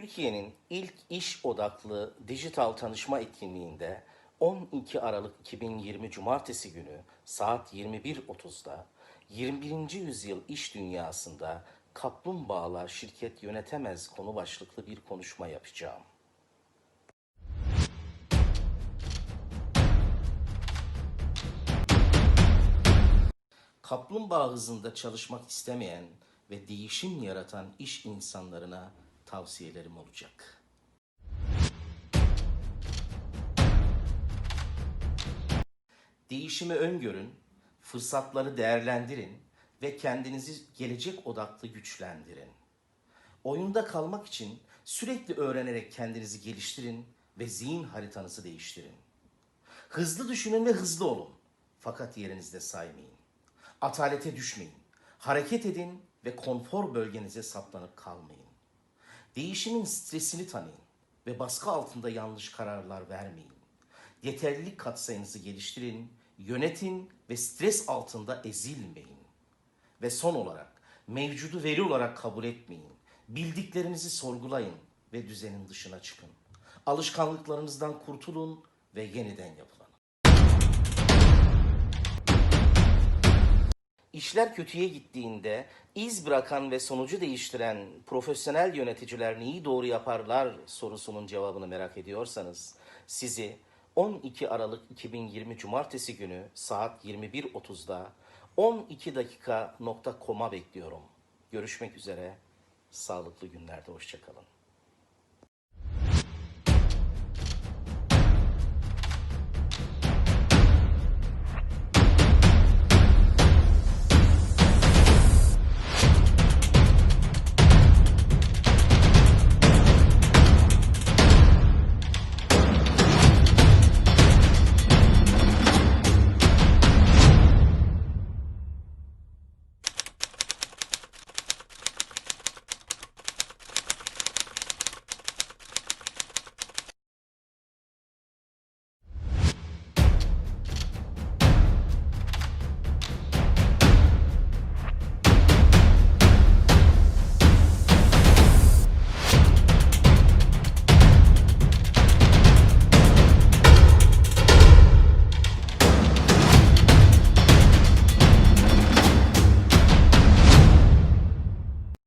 Türkiye'nin ilk iş odaklı dijital tanışma etkinliğinde 12 Aralık 2020 Cumartesi günü saat 21.30'da 21. yüzyıl iş dünyasında kaplumbağalar şirket yönetemez konu başlıklı bir konuşma yapacağım. Kaplumbağa hızında çalışmak istemeyen ve değişim yaratan iş insanlarına tavsiyelerim olacak. Değişimi öngörün, fırsatları değerlendirin ve kendinizi gelecek odaklı güçlendirin. Oyunda kalmak için sürekli öğrenerek kendinizi geliştirin ve zihin haritanızı değiştirin. Hızlı düşünün ve hızlı olun. Fakat yerinizde saymayın. Atalete düşmeyin. Hareket edin ve konfor bölgenize saplanıp kalmayın. Değişimin stresini tanıyın ve baskı altında yanlış kararlar vermeyin. Yeterlilik katsayınızı geliştirin, yönetin ve stres altında ezilmeyin. Ve son olarak mevcudu veri olarak kabul etmeyin. Bildiklerinizi sorgulayın ve düzenin dışına çıkın. Alışkanlıklarınızdan kurtulun ve yeniden yapılanın. İşler kötüye gittiğinde iz bırakan ve sonucu değiştiren profesyonel yöneticiler neyi doğru yaparlar sorusunun cevabını merak ediyorsanız sizi 12 Aralık 2020 Cumartesi günü saat 21.30'da 12dakika.com'a bekliyorum. Görüşmek üzere. Sağlıklı günlerde hoşçakalın.